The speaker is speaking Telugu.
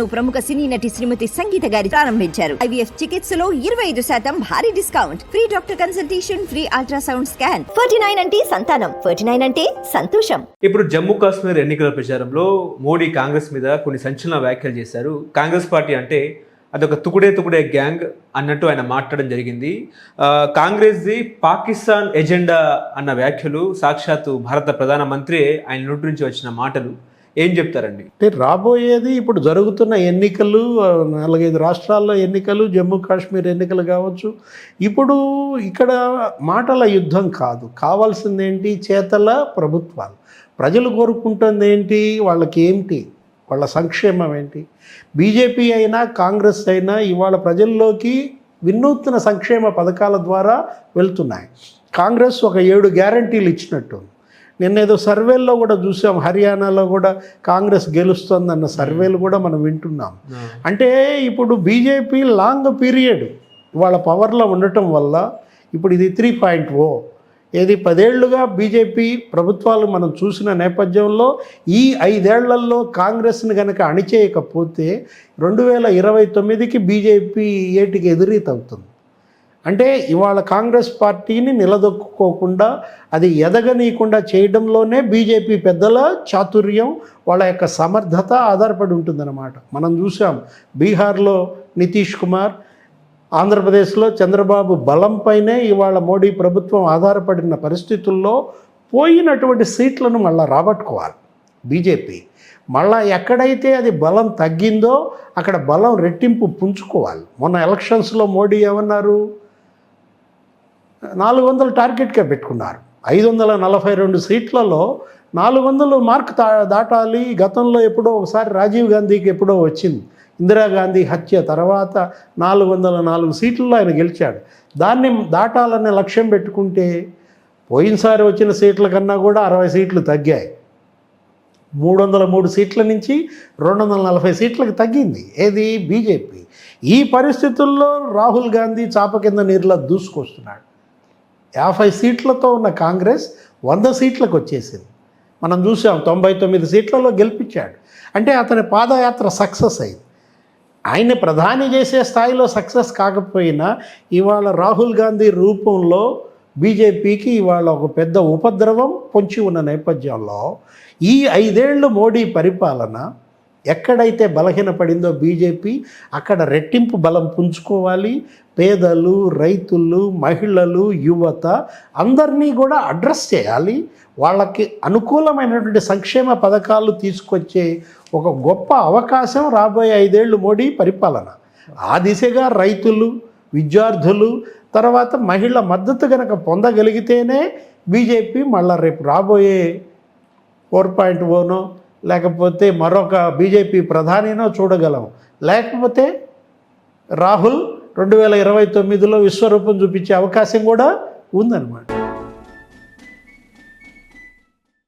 ప్రముఖ సినీ నటి శ్రీమతి సంగీత గారి ప్రారంభించారు. ఐవీఎఫ్ చికిత్సలో ఇరవై ఐదు శాతం భారీ discount. Free doctor consultation free ultrasound scan. Forty nine అంటే సంతానం. ఫోర్టీ నైన్ అంటే సంతోషం. ఇప్పుడు జమ్మూ కాశ్మీర్ ఎన్నికల ప్రచారంలో మోడీ కాంగ్రెస్ మీద కొన్ని సంచలన వ్యాఖ్యలు చేశారు. కాంగ్రెస్ పార్టీ అంటే అదొక తుకుడే తుకుడే గ్యాంగ్ అన్నట్టు ఆయన మాట్లాడడం జరిగింది. కాంగ్రెస్ది పాకిస్తాన్ ఎజెండా అన్న వ్యాఖ్యలు సాక్షాత్తు భారత ప్రధానమంత్రి ఆయన నోటి నుంచి వచ్చిన మాటలు. ఏం చెప్తారండి? అంటే రాబోయేది ఇప్పుడు జరుగుతున్న ఎన్నికలు నాలుగైదు రాష్ట్రాల్లో ఎన్నికలు జమ్మూ కాశ్మీర్ ఎన్నికలు కావచ్చు. ఇప్పుడు ఇక్కడ మాటల యుద్ధం కాదు. కావాల్సింది ఏంటి చేతల ప్రభుత్వాలు. ప్రజలు కోరుకుంటుంది ఏంటి వాళ్ళకి ఏంటి వాళ్ళ సంక్షేమం ఏంటి? బీజేపీ అయినా కాంగ్రెస్ అయినా ఇవాళ ప్రజల్లోకి వినూత్న సంక్షేమ పథకాల ద్వారా వెళ్తున్నాయి. కాంగ్రెస్ ఒక ఏడు గ్యారంటీలు ఇచ్చినట్టు నిన్న ఏదో సర్వేల్లో కూడా చూసాం హర్యానాలో కూడా కాంగ్రెస్ గెలుస్తుందన్న సర్వేలు కూడా మనం వింటున్నాం. అంటే ఇప్పుడు బీజేపీ లాంగ్ పీరియడ్ వాళ్ళ పవర్లో ఉండటం వల్ల ఇప్పుడు ఇది త్రీ పాయింట్ ఓ ఏది పదేళ్ళుగా బీజేపీ ప్రభుత్వాలు మనం చూసిన నేపథ్యంలో ఈ ఐదేళ్ళలో కాంగ్రెస్ని కనుక అణిచేయకపోతే రెండు వేల ఇరవై తొమ్మిదికి బీజేపీ ఏటికి ఎదురీత అవుతుంది అంటే ఇవాళ కాంగ్రెస్ పార్టీని నిలదొక్కుకోకుండా అది ఎదగనీయకుండా చేయడంలోనే బీజేపీ పెద్దల చాతుర్యం వాళ్ళ యొక్క సమర్థత ఆధారపడి ఉంటుందన్నమాట. మనం చూసాం బీహార్లో నితీష్ కుమార్ ఆంధ్రప్రదేశ్లో చంద్రబాబు బలంపైనే ఇవాళ మోడీ ప్రభుత్వం ఆధారపడిన పరిస్థితుల్లో పోయినటువంటి సీట్లను మళ్ళీ రాబట్టుకోవాలి బీజేపీ. మళ్ళా ఎక్కడైతే అది బలం తగ్గిందో అక్కడ బలం రెట్టింపు పుంజుకోవాలి. మొన్న ఎలక్షన్స్లో మోడీ ఏమన్నారు? నాలుగు వందలు టార్గెట్గా పెట్టుకున్నారు. ఐదు వందల నలభై రెండు సీట్లలో నాలుగు వందలు మార్క్ దా దాటాలి. గతంలో ఎప్పుడో ఒకసారి రాజీవ్ గాంధీకి ఎప్పుడో వచ్చింది. ఇందిరాగాంధీ హత్య తర్వాత నాలుగు వందల నాలుగు సీట్లలో ఆయన గెలిచాడు. దాన్ని దాటాలనే లక్ష్యం పెట్టుకుంటే పోయినసారి వచ్చిన సీట్ల కన్నా కూడా అరవై సీట్లు తగ్గాయి. మూడు వందల మూడు సీట్ల నుంచి రెండు వందల నలభై సీట్లకు తగ్గింది. ఏది? బీజేపీ. ఈ పరిస్థితుల్లో రాహుల్ గాంధీ చాప కింద నీరులో దూసుకొస్తున్నాడు. యాభై సీట్లతో ఉన్న కాంగ్రెస్ వంద సీట్లకు వచ్చేసింది. మనం చూసాం తొంభై తొమ్మిది సీట్లలో గెలిపించాడు. అంటే అతని పాదయాత్ర సక్సెస్ అయింది. ఆయన ప్రధాని చేసే స్థాయిలో సక్సెస్ కాకపోయినా ఇవాళ రాహుల్ గాంధీ రూపంలో బీజేపీకి ఇవాళ ఒక పెద్ద ఉపద్రవం పొంచి ఉన్న నేపథ్యంలో ఈ ఐదేళ్ళు మోడీ పరిపాలన ఎక్కడైతే బలహీనపడిందో బీజేపీ అక్కడ రెట్టింపు బలం పుంజుకోవాలి. పేదలు రైతులు మహిళలు యువత అందరినీ కూడా అడ్రస్ చేయాలి. వాళ్ళకి అనుకూలమైనటువంటి సంక్షేమ పథకాలు తీసుకొచ్చే ఒక గొప్ప అవకాశం రాబోయే ఐదేళ్ళు మోడీ పరిపాలన. ఆ దిశగా రైతులు విద్యార్థులు తర్వాత మహిళ మద్దతు కనుక పొందగలిగితేనే బీజేపీ మళ్ళా రేపు రాబోయే ఫోర్ పాయింట్ ఓనో లేకపోతే మరొక బీజేపీ ప్రధానినో చూడగలం. లేకపోతే రాహుల్ రెండు వేల ఇరవై తొమ్మిదిలో విశ్వరూపం చూపించే అవకాశం కూడా ఉందన్నమాట.